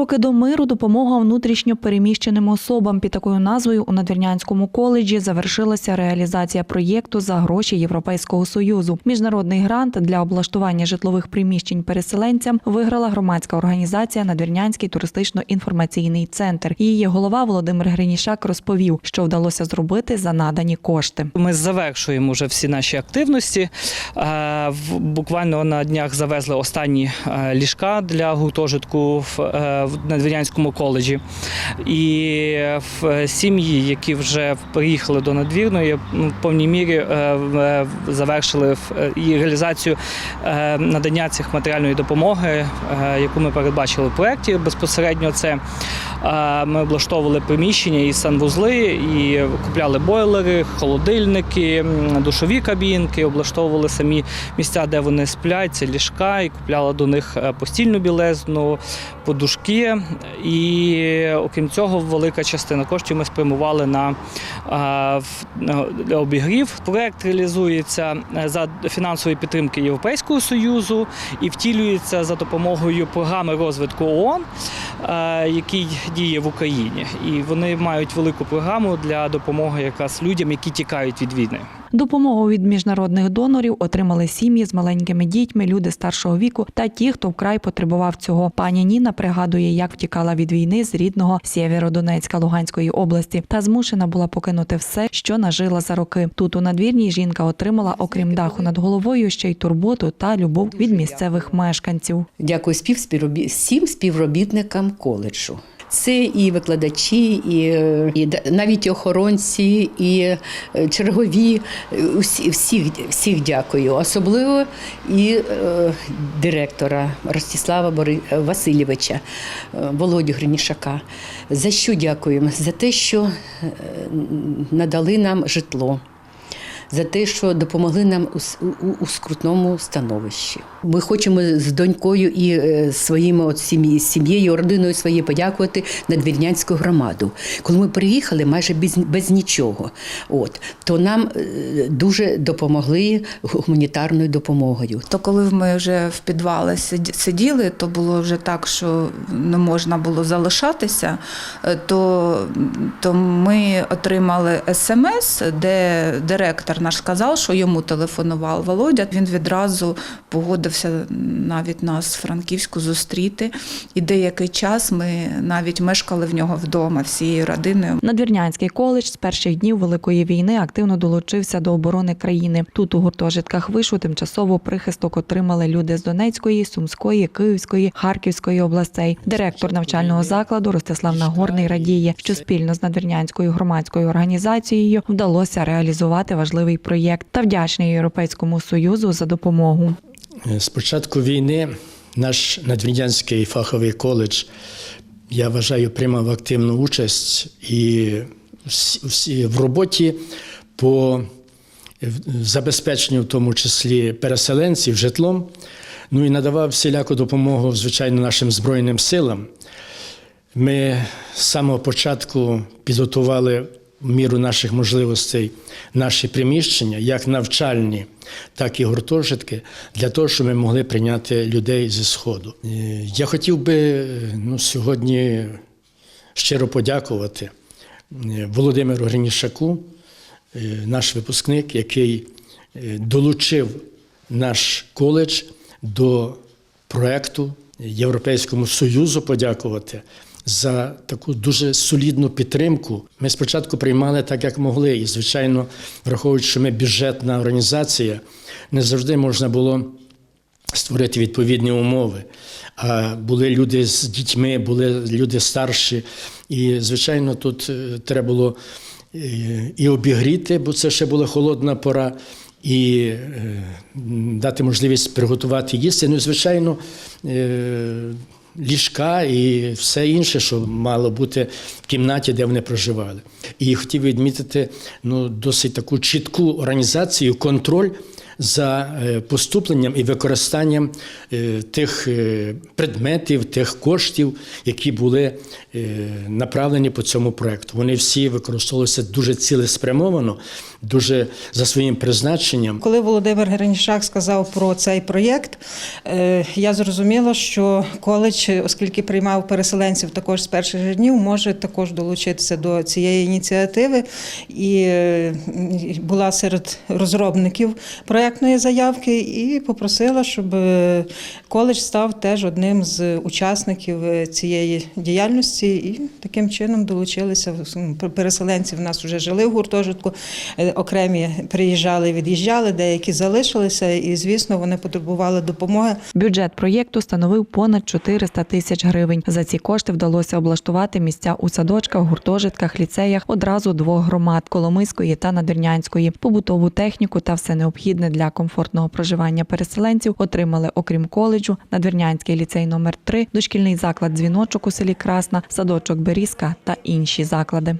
Кроки до миру допомога внутрішньо переміщеним особам під такою назвою у Надвірнянському коледжі завершилася реалізація проєкту за гроші Європейського союзу. Міжнародний грант для облаштування житлових приміщень переселенцям виграла громадська організація Надвірнянський туристично-інформаційний центр. Її голова Володимир Гринішак розповів, що вдалося зробити за надані кошти. Ми завершуємо вже всі наші активності. Буквально на днях завезли останні ліжка для гуртожитку в е, в Надвірнянському коледжі. І в сім'ї, які вже приїхали до надвірної, в повній мірі е, е, завершили е, і реалізацію е, надання цих матеріальної допомоги, е, яку ми передбачили в проєкті. Безпосередньо це е, ми облаштовували приміщення і санвузли, і купляли бойлери, холодильники, душові кабінки, облаштовували самі місця, де вони сплять, це ліжка, і купляли до них е, постільну білизну, подушки. І окрім цього, велика частина коштів ми спрямували на, на обігрів. Проект реалізується е, за фінансової підтримки Європейського союзу і втілюється за допомогою програми розвитку ООН, е, який діє в Україні. І вони мають велику програму для допомоги якраз людям, які тікають від війни. Допомогу від міжнародних донорів отримали сім'ї з маленькими дітьми, люди старшого віку та ті, хто вкрай потребував цього. Пані Ніна пригадує, як втікала від війни з рідного Сєвєродонецька Луганської області та змушена була покинути все, що нажила за роки. Тут у надвірній жінка отримала, окрім даху над головою, ще й турботу та любов від місцевих мешканців. Дякую співспівробі... всім співробітникам коледжу. Це і викладачі, і, і навіть охоронці, і е, чергові. Усі, всіх, всіх дякую. Особливо і е, директора Ростислава Бори... Васильовича, е, Володю Гринішака. За що дякуємо? За те, що е, надали нам житло за те, що допомогли нам у, у, у скрутному становищі. Ми хочемо з донькою і е, своїми от сім'ї, сім'єю, родиною своєю подякувати Надвірнянську громаду. Коли ми приїхали майже без, без нічого, от, то нам е, дуже допомогли гуманітарною допомогою. То коли ми вже в підвалі сиділи, то було вже так, що не можна було залишатися, е, то, то ми отримали смс, де директор наш сказав, що йому телефонував Володя. Він відразу погодився навіть нас в Франківську зустріти. І деякий час ми навіть мешкали в нього вдома всією родиною. Надвірнянський коледж з перших днів Великої війни активно долучився до оборони країни. Тут у гуртожитках вишу тимчасово прихисток отримали люди з Донецької, Сумської, Київської, Харківської областей. Директор навчального закладу Ростислав Нагорний радіє, що спільно з надвірнянською громадською організацією вдалося реалізувати важливий проєкт та вдячний Європейському союзу за допомогу. З початку війни наш надвірнянський фаховий коледж, я вважаю, приймав активну участь і в роботі по забезпеченню, в тому числі переселенців, житлом, ну і надавав всіляку допомогу, звичайно, нашим Збройним силам. Ми з самого початку підготували міру наших можливостей наші приміщення, як навчальні, так і гуртожитки, для того, щоб ми могли прийняти людей зі Сходу. Е, Я хотів би ну, сьогодні щиро подякувати е, Володимиру Гринішаку, е, наш випускник, який е, долучив наш коледж до проекту Європейському Союзу подякувати за таку дуже солідну підтримку. Ми спочатку приймали так, як могли, і, звичайно, враховуючи, що ми бюджетна організація, не завжди можна було створити відповідні умови. А були люди з дітьми, були люди старші. І, звичайно, тут е, треба було е, і обігріти, бо це ще була холодна пора, і е, дати можливість приготувати їсти. Ну, звичайно, ліжка і все інше, що мало бути в кімнаті, де вони проживали. І хотів відмітити ну, досить таку чітку організацію, контроль за е, поступленням і використанням е, тих е, предметів, тих коштів, які були направлені по цьому проекту. Вони всі використовувалися дуже цілеспрямовано, дуже за своїм призначенням. Коли Володимир Гринішак сказав про цей проєкт, я зрозуміла, що коледж, оскільки приймав переселенців також з перших днів, може також долучитися до цієї ініціативи. І була серед розробників проєктної заявки і попросила, щоб е, коледж став теж одним з учасників е, цієї діяльності, і таким чином долучилися. Переселенці в нас вже жили в гуртожитку, е, окремі приїжджали, від'їжджали, деякі залишилися, і звісно, вони потребували допомоги. Бюджет проєкту становив понад 400 тисяч гривень. За ці кошти вдалося облаштувати місця у садочках, гуртожитках, ліцеях одразу двох громад Коломийської та Надвірнянської. Побутову техніку та все необхідне для комфортного проживання переселенців отримали, окрім коледжу, Надвірнянський ліцей номер 3 дошкільний заклад дзвіночок у селі Красна, садочок Берізка та інші заклади.